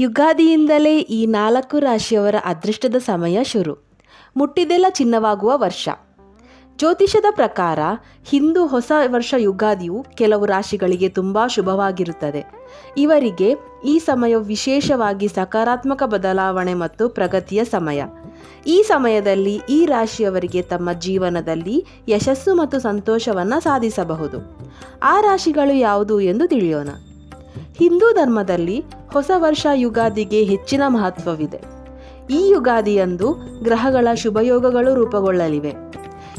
ಯುಗಾದಿಯಿಂದಲೇ ಈ ನಾಲ್ಕು ರಾಶಿಯವರ ಅದೃಷ್ಟದ ಸಮಯ ಶುರು. ಮುಟ್ಟಿದೆಲ್ಲ ಚಿನ್ನವಾಗುವ ವರ್ಷ. ಜ್ಯೋತಿಷದ ಪ್ರಕಾರ ಹಿಂದೂ ಹೊಸ ವರ್ಷ ಯುಗಾದಿಯು ಕೆಲವು ರಾಶಿಗಳಿಗೆ ತುಂಬ ಶುಭವಾಗಿರುತ್ತದೆ. ಇವರಿಗೆ ಈ ಸಮಯ ವಿಶೇಷವಾಗಿ ಸಕಾರಾತ್ಮಕ ಬದಲಾವಣೆ ಮತ್ತು ಪ್ರಗತಿಯ ಸಮಯ. ಈ ಸಮಯದಲ್ಲಿ ಈ ರಾಶಿಯವರಿಗೆ ತಮ್ಮ ಜೀವನದಲ್ಲಿ ಯಶಸ್ಸು ಮತ್ತು ಸಂತೋಷವನ್ನು ಸಾಧಿಸಬಹುದು. ಆ ರಾಶಿಗಳು ಯಾವುದು ಎಂದು ತಿಳಿಯೋಣ. ಹಿಂದೂ ಧರ್ಮದಲ್ಲಿ ಹೊಸ ವರ್ಷ ಯುಗಾದಿಗೆ ಹೆಚ್ಚಿನ ಮಹತ್ವವಿದೆ. ಈ ಯುಗಾದಿಯಂದು ಗ್ರಹಗಳ ಶುಭಯೋಗಗಳು ರೂಪುಗೊಳ್ಳಲಿವೆ.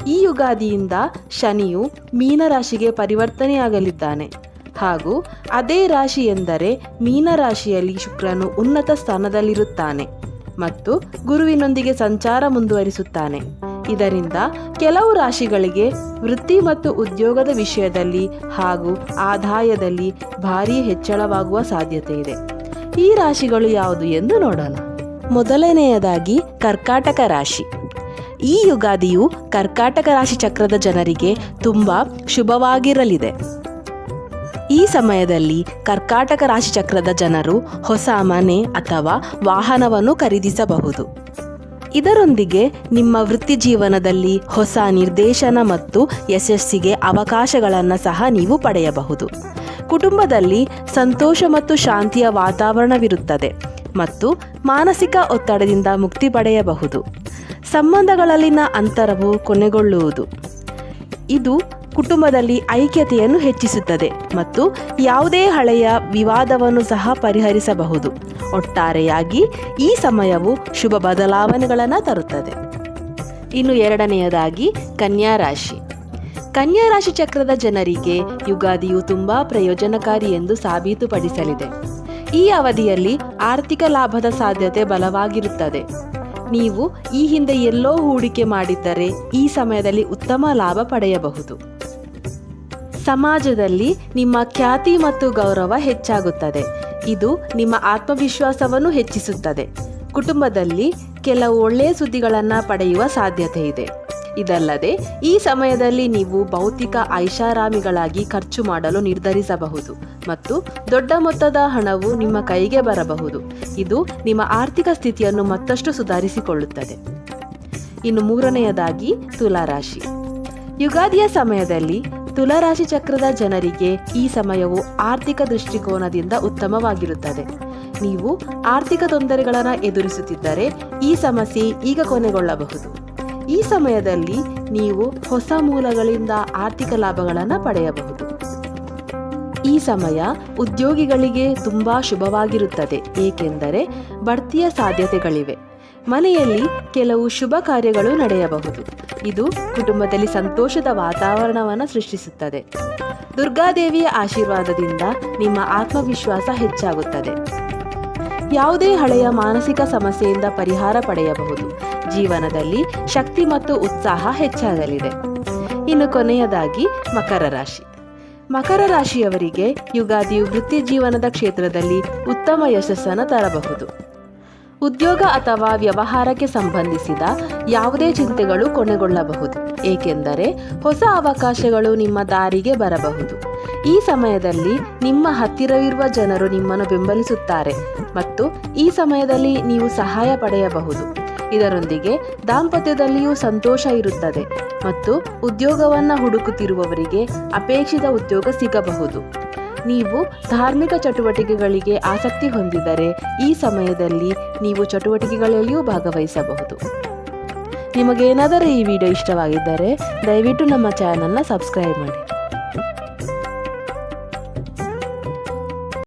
ಈ ಯುಗಾದಿಯಿಂದ ಶನಿಯು ಮೀನರಾಶಿಗೆ ಪರಿವರ್ತನೆಯಾಗಲಿದ್ದಾನೆ. ಹಾಗೂ ಅದೇ ರಾಶಿ ಎಂದರೆ ಮೀನರಾಶಿಯಲ್ಲಿ ಶುಕ್ರನು ಉನ್ನತ ಸ್ಥಾನದಲ್ಲಿರುತ್ತಾನೆ ಮತ್ತು ಗುರುವಿನೊಂದಿಗೆ ಸಂಚಾರ ಮುಂದುವರಿಸುತ್ತಾನೆ. ಇದರಿಂದ ಕೆಲವು ರಾಶಿಗಳಿಗೆ ವೃತ್ತಿ ಮತ್ತು ಉದ್ಯೋಗದ ವಿಷಯದಲ್ಲಿ ಹಾಗೂ ಆದಾಯದಲ್ಲಿ ಭಾರೀ ಹೆಚ್ಚಳವಾಗುವ ಸಾಧ್ಯತೆ ಇದೆ. ಈ ರಾಶಿಗಳು ಯಾವುದು ಎಂದು ನೋಡೋಣ. ಮೊದಲನೆಯದಾಗಿ ಕರ್ಕಾಟಕ ರಾಶಿ. ಈ ಯುಗಾದಿಯು ಕರ್ಕಾಟಕ ರಾಶಿ ಚಕ್ರದ ಜನರಿಗೆ ತುಂಬ ಶುಭವಾಗಿರಲಿದೆ. ಈ ಸಮಯದಲ್ಲಿ ಕರ್ಕಾಟಕ ರಾಶಿ ಚಕ್ರದ ಜನರು ಹೊಸ ಮನೆ ಅಥವಾ ವಾಹನವನ್ನು ಖರೀದಿಸಬಹುದು. ಇದರೊಂದಿಗೆ ನಿಮ್ಮ ವೃತ್ತಿ ಜೀವನದಲ್ಲಿ ಹೊಸ ನಿರ್ದೇಶನ ಮತ್ತು ಯಶಸ್ಸಿಗೆ ಅವಕಾಶಗಳನ್ನು ಸಹ ನೀವು ಪಡೆಯಬಹುದು. ಕುಟುಂಬದಲ್ಲಿ ಸಂತೋಷ ಮತ್ತು ಶಾಂತಿಯ ವಾತಾವರಣವಿರುತ್ತದೆ ಮತ್ತು ಮಾನಸಿಕ ಒತ್ತಡದಿಂದ ಮುಕ್ತಿ ಪಡೆಯಬಹುದು. ಸಂಬಂಧಗಳಲ್ಲಿನ ಅಂತರವು ಕೊನೆಗೊಳ್ಳುವುದು. ಇದು ಕುಟುಂಬದಲ್ಲಿ ಐಕ್ಯತೆಯನ್ನು ಹೆಚ್ಚಿಸುತ್ತದೆ ಮತ್ತು ಯಾವುದೇ ಹಳೆಯ ವಿವಾದವನ್ನು ಸಹ ಪರಿಹರಿಸಬಹುದು. ಒಟ್ಟಾರೆಯಾಗಿ ಈ ಸಮಯವು ಶುಭ ಬದಲಾವಣೆಗಳನ್ನು ತರುತ್ತದೆ. ಇನ್ನು ಎರಡನೆಯದಾಗಿ ಕನ್ಯಾ ರಾಶಿ. ಕನ್ಯಾ ರಾಶಿ ಚಕ್ರದ ಜನರಿಗೆ ಯುಗಾದಿಯು ತುಂಬಾ ಪ್ರಯೋಜನಕಾರಿ ಎಂದು ಸಾಬೀತುಪಡಿಸಲಿದೆ. ಈ ಅವಧಿಯಲ್ಲಿ ಆರ್ಥಿಕ ಲಾಭದ ಸಾಧ್ಯತೆ ಬಲವಾಗಿರುತ್ತದೆ. ನೀವು ಈ ಹಿಂದೆ ಎಲ್ಲೋ ಹೂಡಿಕೆ ಮಾಡಿದ್ದರೆ ಈ ಸಮಯದಲ್ಲಿ ಉತ್ತಮ ಲಾಭ ಪಡೆಯಬಹುದು. ಸಮಾಜದಲ್ಲಿ ನಿಮ್ಮ ಖ್ಯಾತಿ ಮತ್ತು ಗೌರವ ಹೆಚ್ಚಾಗುತ್ತದೆ. ಇದು ನಿಮ್ಮ ಆತ್ಮವಿಶ್ವಾಸವನ್ನು ಹೆಚ್ಚಿಸುತ್ತದೆ. ಕುಟುಂಬದಲ್ಲಿ ಕೆಲವು ಒಳ್ಳೆಯ ಸುದ್ದಿಗಳನ್ನು ಪಡೆಯುವ ಸಾಧ್ಯತೆ ಇದೆ. ಇದಲ್ಲದೆ, ಈ ಸಮಯದಲ್ಲಿ ನೀವು ಭೌತಿಕ ಐಷಾರಾಮಿಗಳಾಗಿ ಖರ್ಚು ಮಾಡಲು ನಿರ್ಧರಿಸಬಹುದು ಮತ್ತು ದೊಡ್ಡ ಮೊತ್ತದ ಹಣವು ನಿಮ್ಮ ಕೈಗೆ ಬರಬಹುದು. ಇದು ನಿಮ್ಮ ಆರ್ಥಿಕ ಸ್ಥಿತಿಯನ್ನು ಮತ್ತಷ್ಟು ಸುಧಾರಿಸಿಕೊಳ್ಳುತ್ತದೆ. ಇನ್ನು ಮೂರನೆಯದಾಗಿ, ತುಲಾರಾಶಿ. ಯುಗಾದಿಯ ಸಮಯದಲ್ಲಿ ತುಲಾರಾಶಿ ಚಕ್ರದ ಜನರಿಗೆ ಈ ಸಮಯವು ಆರ್ಥಿಕ ದೃಷ್ಟಿಕೋನದಿಂದ ಉತ್ತಮವಾಗಿರುತ್ತದೆ. ನೀವು ಆರ್ಥಿಕ ತೊಂದರೆಗಳನ್ನು ಎದುರಿಸುತ್ತಿದ್ದರೆ ಈ ಸಮಸ್ಯೆ ಈಗ ಕೊನೆಗೊಳ್ಳಬಹುದು. ಈ ಸಮಯದಲ್ಲಿ ನೀವು ಹೊಸ ಮೂಲಗಳಿಂದ ಆರ್ಥಿಕ ಲಾಭಗಳನ್ನು ಪಡೆಯಬಹುದು. ಈ ಸಮಯ ಉದ್ಯೋಗಿಗಳಿಗೆ ತುಂಬಾ ಶುಭವಾಗಿರುತ್ತದೆ, ಏಕೆಂದರೆ ಬಡ್ತಿಯ ಸಾಧ್ಯತೆಗಳಿವೆ. ಮನೆಯಲ್ಲಿ ಕೆಲವು ಶುಭ ಕಾರ್ಯಗಳು ನಡೆಯಬಹುದು. ಇದು ಕುಟುಂಬದಲ್ಲಿ ಸಂತೋಷದ ವಾತಾವರಣವನ್ನು ಸೃಷ್ಟಿಸುತ್ತದೆ. ದುರ್ಗಾದೇವಿಯ ಆಶೀರ್ವಾದದಿಂದ ನಿಮ್ಮ ಆತ್ಮವಿಶ್ವಾಸ ಹೆಚ್ಚಾಗುತ್ತದೆ. ಯಾವುದೇ ಹಳೆಯ ಮಾನಸಿಕ ಸಮಸ್ಯೆಯಿಂದ ಪರಿಹಾರ ಪಡೆಯಬಹುದು. ಜೀವನದಲ್ಲಿ ಶಕ್ತಿ ಮತ್ತು ಉತ್ಸಾಹ ಹೆಚ್ಚಾಗಲಿದೆ. ಇನ್ನು ಕೊನೆಯದಾಗಿ ಮಕರ ರಾಶಿ. ಮಕರ ರಾಶಿಯವರಿಗೆ ಯುಗಾದಿಯು ವೃತ್ತಿ ಜೀವನದ ಕ್ಷೇತ್ರದಲ್ಲಿ ಉತ್ತಮ ಯಶಸ್ಸನ್ನು ತರಬಹುದು. ಉದ್ಯೋಗ ಅಥವಾ ವ್ಯವಹಾರಕ್ಕೆ ಸಂಬಂಧಿಸಿದ ಯಾವುದೇ ಚಿಂತೆಗಳು ಕೊನೆಗೊಳ್ಳಬಹುದು. ಏಕೆಂದರೆ ಹೊಸ ಅವಕಾಶಗಳು ನಿಮ್ಮ ದಾರಿಗೆ ಬರಬಹುದು. ಈ ಸಮಯದಲ್ಲಿ ನಿಮ್ಮ ಹತ್ತಿರವಿರುವ ಜನರು ನಿಮ್ಮನ್ನು ಬೆಂಬಲಿಸುತ್ತಾರೆ ಮತ್ತು ಈ ಸಮಯದಲ್ಲಿ ನೀವು ಸಹಾಯ ಪಡೆಯಬಹುದು. ಇದರೊಂದಿಗೆ ದಾಂಪತ್ಯದಲ್ಲಿಯೂ ಸಂತೋಷ ಇರುತ್ತದೆ ಮತ್ತು ಉದ್ಯೋಗವನ್ನು ಹುಡುಕುತ್ತಿರುವವರಿಗೆ ಅಪೇಕ್ಷಿತ ಉದ್ಯೋಗ ಸಿಗಬಹುದು. ನೀವು ಧಾರ್ಮಿಕ ಚಟುವಟಿಕೆಗಳಿಗೆ ಆಸಕ್ತಿ ಹೊಂದಿದರೆ ಈ ಸಮಯದಲ್ಲಿ ನೀವು ಚಟುವಟಿಕೆಗಳಲ್ಲಿಯೂ ಭಾಗವಹಿಸಬಹುದು. ನಿಮಗೇನಾದರೂ ಈ ವಿಡಿಯೋ ಇಷ್ಟವಾಗಿದ್ದರೆ ದಯವಿಟ್ಟು ನಮ್ಮ ಚಾನಲ್ನ ಸಬ್ಸ್ಕ್ರೈಬ್ ಮಾಡಿ.